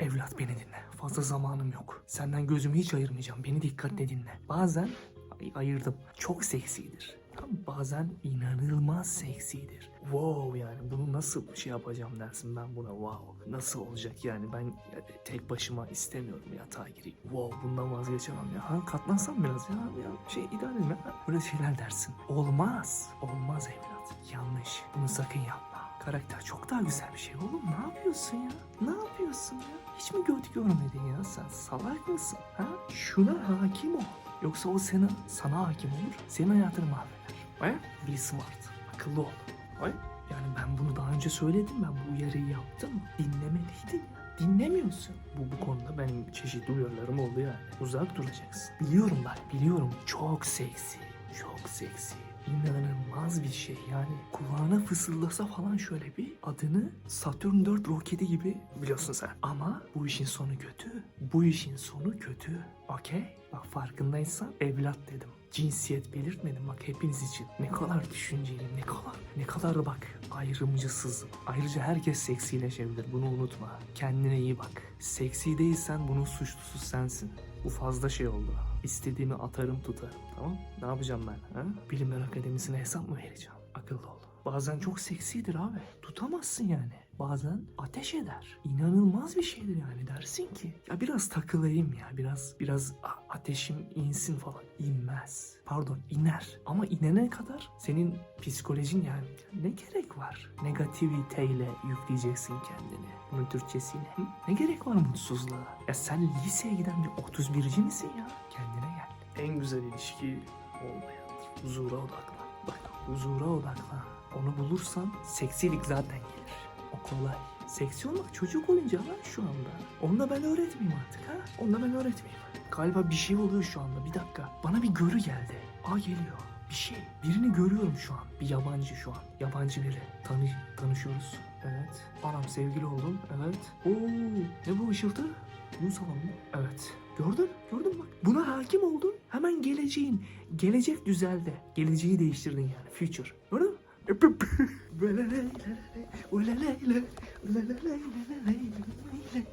Evlat beni dinle. Fazla zamanım yok. Senden gözümü hiç ayırmayacağım. Beni dikkatle dinle. Bazen ay- ayırdım. Çok seksidir. Bazen inanılmaz seksidir. Wow yani bunu nasıl şey yapacağım dersin ben buna wow. Nasıl olacak yani ben tek başıma istemiyorum yatağa gireyim. Wow bundan vazgeçemem ya. Ha, katlansam biraz ya. ya şey idealim ya. Böyle şeyler dersin. Olmaz. Olmaz evlat. Yanlış. Bunu sakın yapma. Karakter çok daha güzel bir şey oğlum. Ne yapıyorsun ya? Ne yapıyorsun ya? Hiç mi göt görmedin ya sen? Salak mısın? Ha? Şuna hakim ol. Yoksa o senin sana hakim olur. Senin hayatını mahveder. He? Be smart. Akıllı ol. He? Yani ben bunu daha önce söyledim. Ben bu uyarıyı yaptım. Dinlemeliydin ya. Dinlemiyorsun. Bu bu konuda benim çeşitli uyarılarım oldu yani. Uzak duracaksın. Biliyorum bak biliyorum. Çok seksi. Çok seksi. İnanılmaz bir şey yani. Kulağına fısıldasa falan şöyle bir adını Saturn 4 roketi gibi biliyorsun sen. Ama bu işin sonu kötü. Bu işin sonu kötü. Okey? Bak farkındaysan evlat dedim. Cinsiyet belirtmedim bak hepiniz için. Ne kadar düşünceli, ne kadar, ne kadar bak ayrımcısızım. Ayrıca herkes seksileşebilir bunu unutma. Kendine iyi bak. Seksi değilsen bunun suçlusu sensin. Bu fazla şey oldu. İstediğimi atarım tutarım tamam Ne yapacağım ben? Ha? Bilimler Akademisi'ne hesap mı vereceğim? Akıllı ol. Bazen çok seksidir abi. Tutamazsın yani. Bazen ateş eder. İnanılmaz bir şeydir yani dersin ki. Ya biraz takılayım ya. Biraz biraz ateşim insin falan. İnmez. Pardon iner. Ama inene kadar senin psikolojin yani ne gerek var? Negativiteyle yükleyeceksin kendini. Bunun Türkçesiyle. Hı? Ne gerek var mutsuzluğa? Ya sen liseye giden bir 31'ci misin ya? Kendine gel. En güzel ilişki olmayandır. Huzura odaklan. Bak huzura odaklan. Onu bulursan seksilik zaten gelir. O kolay. Seksi olmak çocuk oyuncağı lan şu anda. Onu da ben öğretmeyeyim artık ha. Onu da ben öğretmeyeyim. Galiba bir şey oluyor şu anda. Bir dakika. Bana bir görü geldi. Aa geliyor. Bir şey. Birini görüyorum şu an. Bir yabancı şu an. Yabancı biri. Tanı tanışıyoruz. Evet. Anam sevgili oldum. Evet. Oo, ne bu ışıltı? Düğün salonu mu? Evet. Gördün? Gördün bak. Buna hakim oldun. Hemen geleceğin. Gelecek düzelde. Geleceği değiştirdin yani. Future. Gördün mü? Böyle